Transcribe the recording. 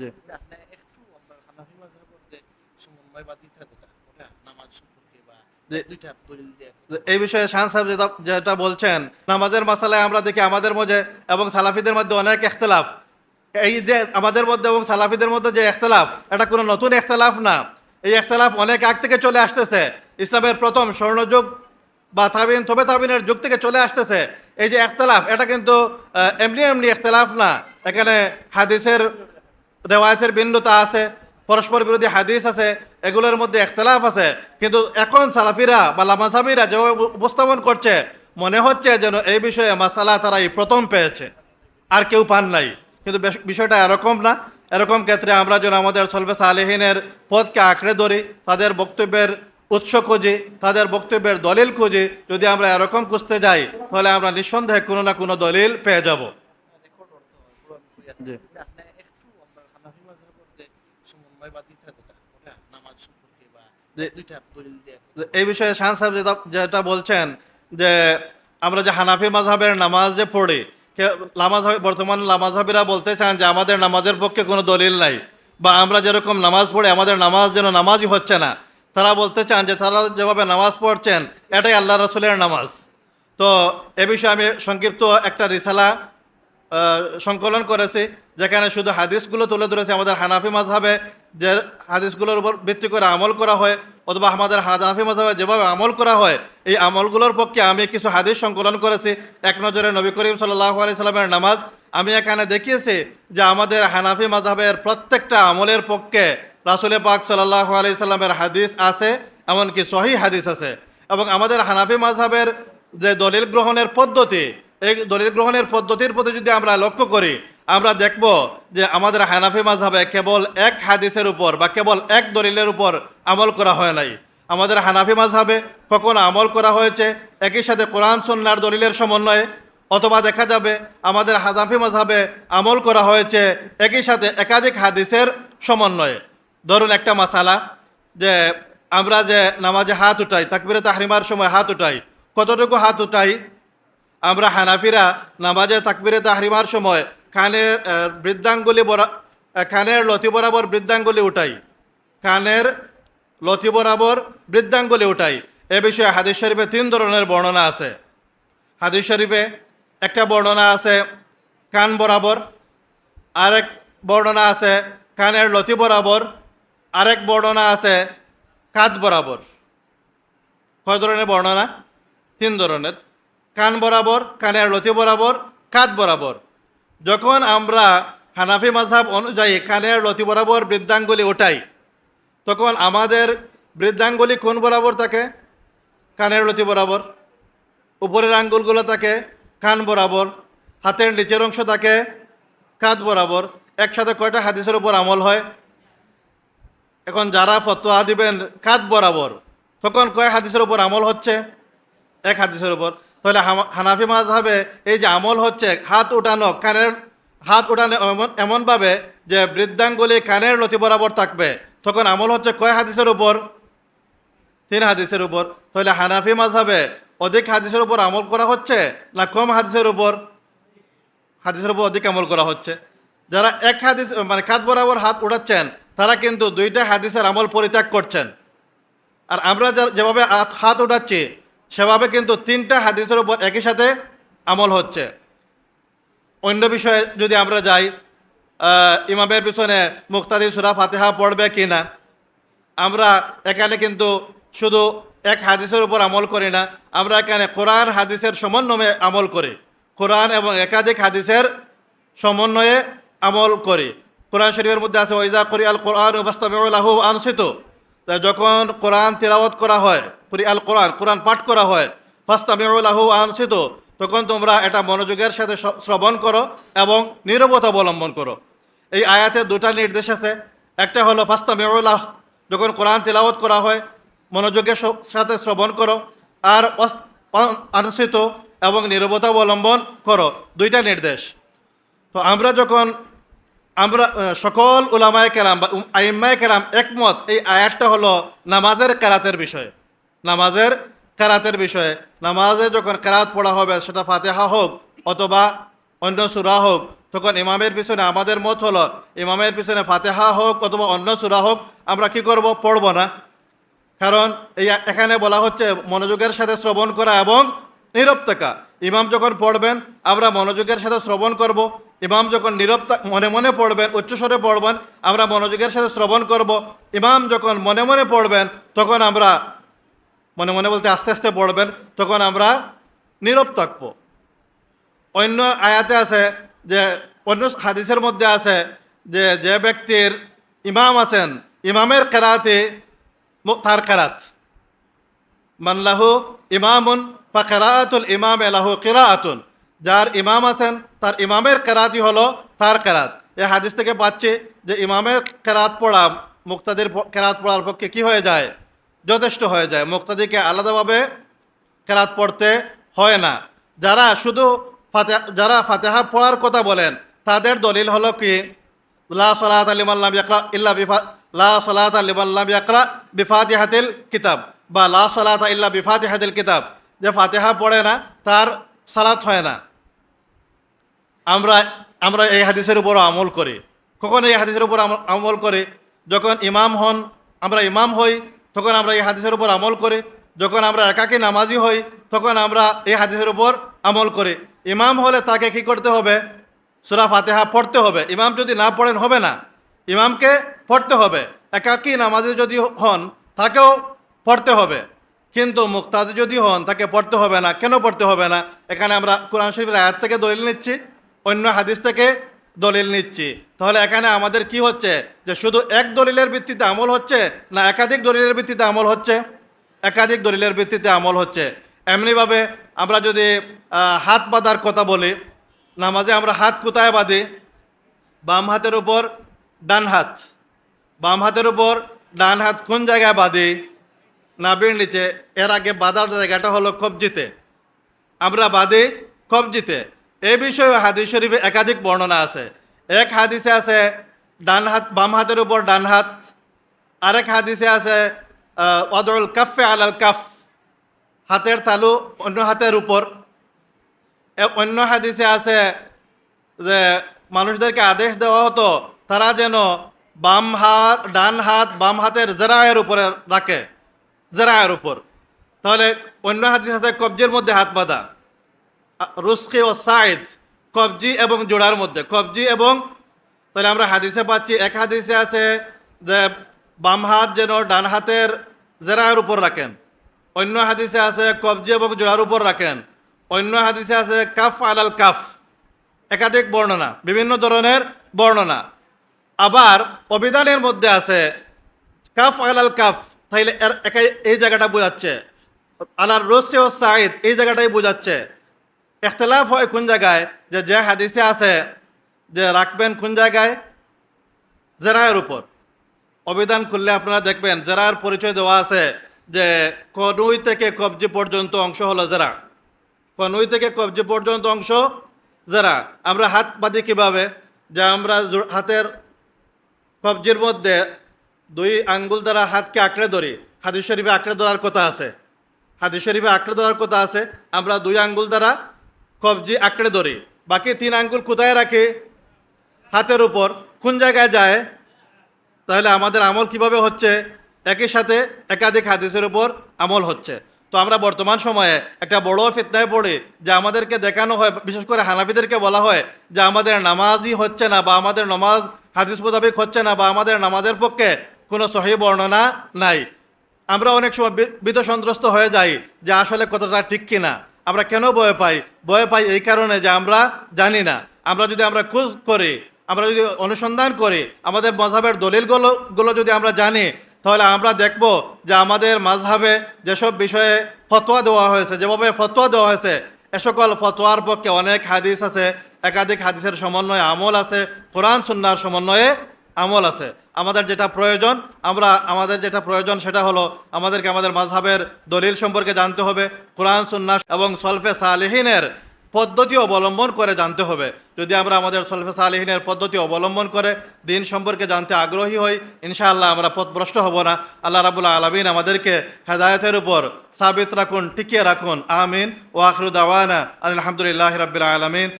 জি। আপনি একটু হানাফি মাযহাবের যে সমন্বয় বা ওটা নামাজ সম্পর্কে বা জি। দুইটা দলিল দিয়ে এই বিষয়ে শান সাহেব যেটা যেটা বলছেন নামাজের মাসালায় আমরা দেখি আমাদের মধ্যে এবং সালাফিদের মধ্যে অনেক এখতলাফ। এই যে আমাদের মধ্যে এবং সালাফিদের মধ্যে যে এখতলাফ এটা কোনো নতুন এখতলাফ না। এই এখতলাফ অনেক আগ থেকে চলে আসতেছে। ইসলামের প্রথম স্বর্ণযুগ বা তাবিন তবে তাবিনের যুগ থেকে চলে আসতেছে। এই যে এখতলাফ এটা কিন্তু এমনি এমনি এখতলাফ না। এখানে হাদিসের রেওয়ায়তের ভিন্নতা আছে, পরস্পর বিরোধী হাদিস আছে, এগুলোর মধ্যে একতলাফ আছে। কিন্তু এখন সালাফিরা বা লামাসাবিরা যেভাবে উপ- উপস্থাপন করছে, মনে হচ্ছে যেন এই বিষয়ে মাসালা তারা এই প্রথম পেয়েছে। আর কেউ পান নাই। কিন্তু বিষয়টা এরকম না। এরকম ক্ষেত্রে আমরা যেন আমাদের সলবে সালেহিনের পথকে আঁকড়ে ধরি, তাদের বক্তব্যের উৎস খুঁজি, তাদের বক্তব্যের দলিল খুঁজি। যদি আমরা এরকম খুঁজতে যাই, তাহলে আমরা নিঃসন্দেহে কোনো না কোনো দলিল পেয়ে যাব রেকর্ড অর্থ পূরণ করিয়া জি। আপনি একটু আমরা হানাফি মাযহাবের যে সমন্বয় বা দ্বিধাদ্বন্দ্ব ওটা নামাজ সম্পর্কে বা জি। দুইটা দলিল দিয়ে এই বিষয়ে শান সাহেব যেটা বলছেন যে আমরা যে হানাফি মাঝহাবের নামাজ যে পড়ি লামাজ বর্তমান লামাজহাবিরা বলতে চান যে আমাদের নামাজের পক্ষে কোনো দলিল নাই বা আমরা যেরকম নামাজ পড়ি আমাদের নামাজ যেন নামাজই হচ্ছে না। তারা বলতে চান যে তারা যেভাবে নামাজ পড়ছেন এটাই আল্লাহ রসুলের নামাজ। তো এ বিষয়ে আমি সংক্ষিপ্ত একটা রিসালা সংকলন করেছি যেখানে শুধু হাদিসগুলো তুলে ধরেছি আমাদের হানাফি মাঝহাবে যে হাদিসগুলোর উপর ভিত্তি করে আমল করা হয়, অথবা আমাদের হানাফি মাঝহাবে যেভাবে আমল করা হয়, এই আমলগুলোর পক্ষে আমি কিছু হাদিস সংকলন করেছি। এক নজরে নবী করিম সাল্লাহ আলি সাল্লামের নামাজ আমি এখানে দেখিয়েছি যে আমাদের হানাফি মাঝহাবের প্রত্যেকটা আমলের পক্ষে রাসুলে পাক সাল্লাহ আলি সাল্লামের হাদিস আছে, এমনকি সহি হাদিস আছে। এবং আমাদের হানাফি মাঝহাবের যে দলিল গ্রহণের পদ্ধতি, এই দলিল গ্রহণের পদ্ধতির প্রতি যদি আমরা লক্ষ্য করি আমরা দেখব যে আমাদের হানাফি মাঝহাবে কেবল এক হাদিসের উপর বা কেবল এক দলিলের উপর আমল করা হয় নাই। আমাদের হানাফি মাঝহাবে কখনো আমল করা হয়েছে একই সাথে কোরআন সন্ন্যার দলিলের সমন্বয়ে, অথবা দেখা যাবে আমাদের হানাফি মাঝহাবে আমল করা হয়েছে একই সাথে একাধিক হাদিসের সমন্বয়ে। ধরুন একটা মাসালা যে আমরা যে নামাজে হাত উঠাই, তাকবিরে তাহরিমার সময় হাত উঠাই, কতটুকু হাত উঠাই? আমরা হানাফিরা নামাজে তাকবিরে তাহরিমার সময় কানের বৃদ্ধাঙ্গুলি বরা কানের লতি বরাবর বৃদ্ধাঙ্গুলি উঠাই। কানের লতি বরাবর বৃদ্ধাঙ্গুলি উঠাই। এ বিষয়ে হাদিস শরীফে তিন ধরনের বর্ণনা আছে। হাদিস শরীফে একটা বর্ণনা আছে কান বরাবর, আরেক বর্ণনা আছে কানের লতি বরাবর, আরেক বর্ণনা আছে কাঁধ বরাবর। কয় ধরনের বর্ণনা? তিন ধরনের। কান বরাবর কানের লতি বরাবর কাঁধ বরাবর। যখন আমরা হানাফি মাঝহাব অনুযায়ী কানের লতি বরাবর বৃদ্ধাঙ্গুলি ওঠাই, তখন আমাদের বৃদ্ধাঙ্গুলি কোন বরাবর থাকে? কানের লতি বরাবর। উপরের আঙ্গুলগুলো থাকে কান বরাবর। হাতের নিচের অংশ থাকে কাঁধ বরাবর। একসাথে কয়টা হাদিসের উপর আমল হয়? এখন যারা ফতোয়া দিবেন কাঁধ বরাবর, তখন কয় হাদিসের উপর আমল হচ্ছে? এক হাদিসের উপর। তাহলে হানাফি মাযহাবে এই যে আমল হচ্ছে, হাত উঠানো, কানের হাত উঠানো এমন, এমনভাবে যে বৃদ্ধাঙ্গুলি কানের লতি বরাবর থাকবে। তখন আমল হচ্ছে কয় হাদিসের উপর? তিন হাদিসের উপর। তাহলে হানাফি মাযহাবে অধিক হাদিসের উপর আমল করা হচ্ছে না কম হাদিসের উপর? হাদিসের উপর অধিক আমল করা হচ্ছে। যারা এক হাদিস মানে কাত বরাবর হাত উঠাচ্ছেন, তারা কিন্তু দুইটা হাদিসের আমল পরিত্যাগ করছেন। আর আমরা যেভাবে হাত উঠাচ্ছি সেভাবে কিন্তু তিনটা হাদিসের উপর একই সাথে আমল হচ্ছে। অন্য বিষয়ে যদি আমরা যাই ইমামের পিছনে মুক্তাদি সুরা ফাতেহা পড়বে কি না আমরা এখানে কিন্তু শুধু এক হাদিসের উপর আমল করি না, আমরা এখানে কোরআন হাদিসের সমন্বয়ে আমল করি। কোরআন এবং একাধিক হাদিসের সমন্বয়ে আমল করি। কোরআন শরীফের মধ্যে আছে ওইজা করি আল কোরআন বাস্তাবু আনসিত। তা যখন কোরআন তিলাওয়াত করা হয় পুরি আল কোরআন কোরআন পাঠ করা হয়। ফাস্তামিউলাহু আনসিত। তখন তোমরা এটা মনোযোগের সাথে শ্রবণ করো এবং নীরবতা অবলম্বন করো। এই আয়াতে দুটা নির্দেশ আছে। একটা হলো ফাস্তামিউলাহ যখন কোরআন তিলাওয়াত করা হয়, মনোযোগের সাথে শ্রবণ করো। আর আনসিত এবং নীরবতা অবলম্বন করো। দুইটা নির্দেশ। তো আমরা যখন, আমরা সকল উলামায় কেরাম বা আইম্মায় কেরাম একমত এই আয়াতটা হলো নামাজের কেরাতের বিষয়ে। নামাজের কেরাতের বিষয়ে। নামাজে যখন কেরাত পড়া হবে, সেটা ফাতেহা হোক অথবা অন্য সুরা হোক, তখন ইমামের পিছনে আমাদের মত হলো, ইমামের পিছনে ফাতেহা হোক অথবা অন্য সুরা হোক, আমরা কি করব? পড়ব না। কারণ এই এখানে বলা হচ্ছে মনোযোগের সাথে শ্রবণ করা এবং নীরব থাকা। ইমাম যখন পড়বেন, আমরা মনোযোগের সাথে শ্রবণ করব। ইমাম যখন নীরব মনে মনে পড়বেন, উচ্চস্বরে পড়বেন, আমরা মনোযোগের সাথে শ্রবণ করব। ইমাম যখন মনে মনে পড়বেন, তখন আমরা মনে মনে বলতে আস্তে আস্তে পড়বেন, তখন আমরা নীরব থাকব। অন্য আয়াতে আছে যে, অন্য হাদিসের মধ্যে আছে যে যে ব্যক্তির ইমাম আছেন, ইমামের কেরাতে তার কেরাত। মানলাহু ইমামুন বা কেরাতুল ইমাম এলাহু কেরাতুন। যার ইমাম আছেন, তার ইমামের কেরাতই হলো তার কেরাত। এই হাদিস থেকে পাচ্ছি যে, ইমামের কেরাত পড়া, মুক্তাদির কেরাত পড়ার পক্ষে কি হয়ে যায়? যথেষ্ট হয়ে যায়। মুক্তাদিকে আলাদাভাবে কেরাত পড়তে হয় না। যারা শুধু ফাতে, যারা ফাতেহা পড়ার কথা বলেন, তাদের দলিল হলো কি? লা সলাত আলিমাল্লাম ইয়াকরা ইল্লা বিফা, লা সলাত আলিমাল্লাম ইয়াকরা বিফাতিহাতিল কিতাব বা লা সলাত ইল্লা বিফাতিহাতিল কিতাব। যে ফাতেহা পড়ে না, তার সালাত হয় না। আমরা আমরা এই হাদিসের উপর আমল করি। কখন এই হাদিসের উপর আমল করি। যখন ইমাম হন, আমরা ইমাম হই তখন আমরা এই হাদিসের উপর আমল করি, যখন আমরা একাকী নামাজি হই, তখন আমরা এই হাদিসের উপর আমল করি। ইমাম হলে তাকে কি করতে হবে? সুরা ফাতেহা পড়তে হবে। ইমাম যদি না পড়েন হবে না। ইমামকে পড়তে হবে। একাকী নামাজি যদি হন, তাকেও পড়তে হবে। কিন্তু মুক্তাদি যদি হন, তাকে পড়তে হবে না। কেন পড়তে হবে না? এখানে আমরা কোরআন শরীফের আয়াত থেকে দলিল নিচ্ছি। অন্য হাদিস থেকে দলিল নিচ্ছি। তাহলে এখানে আমাদের কি হচ্ছে? যে শুধু এক দলিলের ভিত্তিতে আমল হচ্ছে না একাধিক দলিলের ভিত্তিতে আমল হচ্ছে? একাধিক দলিলের ভিত্তিতে আমল হচ্ছে। এমনিভাবে আমরা যদি হাত বাঁধার কথা বলি, নামাজে আমরা হাত কোথায় বাঁধি? বাম হাতের উপর, ডান হাত। বাম হাতের উপর, ডান হাত কোন জায়গায় বাঁধি? নাবির নিচে। এর আগে বাঁধার জায়গাটা হলো কবজিতে। আমরা বাদে কবজিতে। এই বিষয়ে হাদিস শরীফে একাধিক বর্ণনা আছে। এক হাদিসে আছে, ডান হাত, বাম হাতের উপর ডান হাত। আরেক হাদিসে আছে অদল কাফে আলাল কাফ হাতের তালু অন্য হাতের উপর। এ- অন্য হাদিসে আছে যে, মানুষদেরকে আদেশ দেওয়া হতো, তারা যেন বাম হাত, ডান হাত, বাম হাতের জেরায়ের উপরে রাখে, জেরায়ের উপর। তাহলে অন্য হাদিস আছে, কবজির মধ্যে হাত বাঁধা। রুস্কি ও সাইদ কবজি এবং জোড়ার মধ্যে। কবজি এবং, তাহলে আমরা হাদিসে পাচ্ছি, এক হাদিসে আছে যে বাম হাত যেন ডান হাতের জেরায়ের উপর রাখেন। অন্য হাদিসে আছে কবজি এবং জোড়ার উপর রাখেন। অন্য হাদিসে আছে কাফ আলাল কাফ। একাধিক বর্ণনা, বিভিন্ন ধরনের বর্ণনা। আবার অভিধানের মধ্যে আছে কাফ আলাল কাফ, তাইলে এই জায়গাটা বোঝাচ্ছে। আলার রোস্টে ও সাইদ এই জায়গাটাই বোঝাচ্ছে। এখতলাফ হয় কোন জায়গায়? যে যে হাদিসে আছে যে রাখবেন কোন জায়গায়? জেরায়ের উপর। অভিধান খুললে আপনারা দেখবেন জেরার পরিচয় দেওয়া আছে যে কনুই থেকে কবজি পর্যন্ত অংশ হলো জেরা। কনুই থেকে কবজি পর্যন্ত অংশ জেরা। আমরা হাত বাঁধি কীভাবে? যে আমরা হাতের কবজির মধ্যে দুই আঙ্গুল দ্বারা হাতকে আঁকড়ে ধরি। হাদিস শরীফে আঁকড়ে ধরার কথা আছে। হাদিস শরীফে আঁকড়ে ধরার কথা আছে। আমরা দুই আঙ্গুল দ্বারা কবজি আঁকড়ে ধরি। বাকি তিন আঙ্গুল কোথায় রাখি? হাতের উপর। কোন জায়গায় যায়? তাহলে আমাদের আমল কীভাবে হচ্ছে? একই সাথে একাধিক হাদিসের উপর আমল হচ্ছে। তো আমরা বর্তমান সময়ে একটা বড় ফিতনায় পড়ি, যে আমাদেরকে দেখানো হয়, বিশেষ করে হানাফিদেরকে বলা হয়, যে আমাদের নামাজই হচ্ছে না, বা আমাদের নামাজ, হাদিস মোতাবেক হচ্ছে না, বা আমাদের নামাজের পক্ষে কোনো সহি বর্ণনা নাই। আমরা অনেক সময় বি- ভীত সন্ত্রস্ত হয়ে যাই, যে আসলে কতটা ঠিক কিনা। আমরা কেন ভয় পাই? ভয় পাই এই কারণে যে আমরা জানি না। আমরা যদি আমরা খোঁজ করি, আমরা যদি অনুসন্ধান করি, আমাদের মজাবের দলিলগুলো, গুলো যদি আমরা জানি, তাহলে আমরা দেখব যে আমাদের মাঝহাবে যেসব বিষয়ে ফতোয়া দেওয়া হয়েছে, যেভাবে ফতোয়া দেওয়া হয়েছে, এ সকল ফতোয়ার পক্ষে অনেক হাদিস আছে, একাধিক হাদিসের সমন্বয়ে আমল আছে, কোরআন, সুন্নার সমন্বয়ে আমল আছে। আমাদের যেটা প্রয়োজন, আমরা আমাদের যেটা প্রয়োজন সেটা হলো আমাদেরকে আমাদের মাঝহাবের দলিল সম্পর্কে জানতে হবে, কোরআন সুন্না এবং সলফে সালেহিনের পদ্ধতি অবলম্বন করে জানতে হবে। যদি আমরা আমাদের সলফে সালেহিনের পদ্ধতি অবলম্বন করে দিন সম্পর্কে জানতে আগ্রহী হই, ইনশাআল্লাহ আমরা পথভ্রষ্ট হব না। আল্লাহ রাবুল্লাহ আলমিন আমাদেরকে হেদায়তের উপর সাবিত রাখুন, টিকিয়ে রাখুন, আমিন। ও আখরুদ আওয়ানা আলহামদুলিল্লাহ রবিল আলমিন।